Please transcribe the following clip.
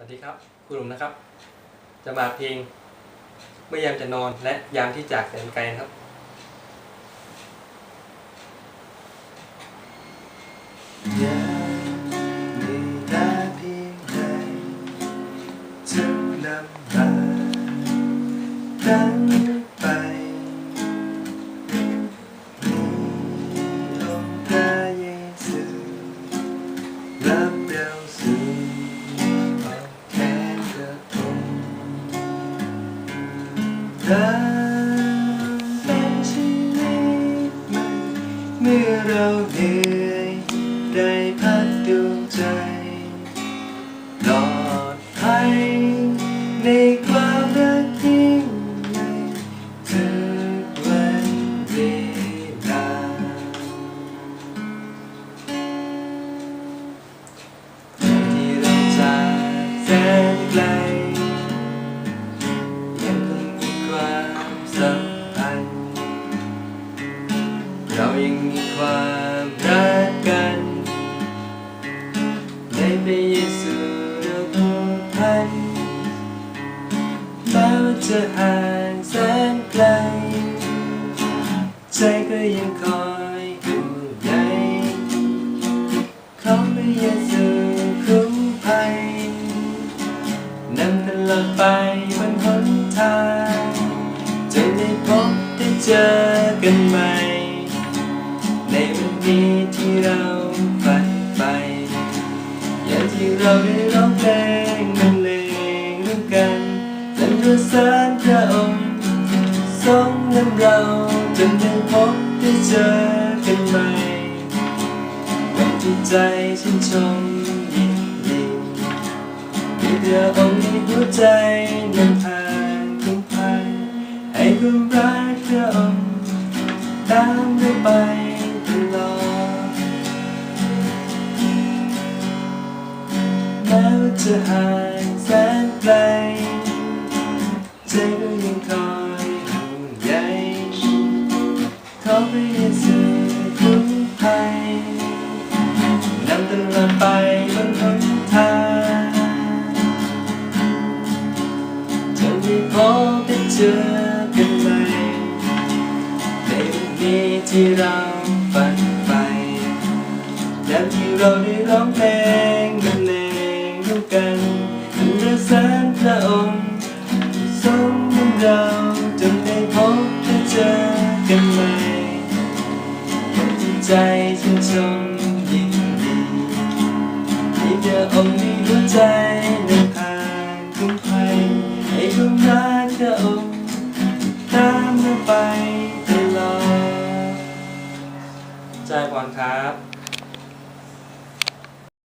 สวัสดีครับคุณหนุ่มนะครับ จะมาเพลงเมื่อยามจะนอนและยามที่จากแสนไกลครับยากมีตาเพียงใดจะนำพาดัน รักเป็นชีวิตใหม่เมื่อเราเหนื่อยได้พักดวงใจปลอดภัยในความรักยิ่งใหญ่ทุกวันเวลาที่เราจากแสน ยังมีความรักกันในพระเยซูเราผูกพันแม้ว่าจะห่างแสนไกล ใจก็ยังคอยห่วงใยของพระเยซูคุ้มภัยนำตลอดไปบนหนทาง จะได้พบได้เจอกันใหม่ีที่เราฝันไป อย่างที่เราได้ร้องเพลงบรรเลงร่วมกันสรรเสริญพระองค์ทรงนำเราจนได้พบได้เจอกันใหม่วันที่ใจชื่นชมยินดีมีพระองค์ในหัวใจนำทางคุ้มภัยให้ความรักพระองค์ตามเราไป แม้ว่าจะห่างแสนไกลใจก็ยังคอยห่วงใยขอพระเยซูคุ้มภัยนำตลอดไปบนหนทางจนได้พบได้เจอกันใหม่ในวันนี้ที่เราฝันไปอย่างที่เราได้ร้องเพลง เราจนได้พบได้เจอกันใหม่ใจชื่นชมยินดีมีพระองค์ในหัวใจในทางคุ้มภัยให้ความรักพระองค์ตามเราไปตลอดใจพรครับ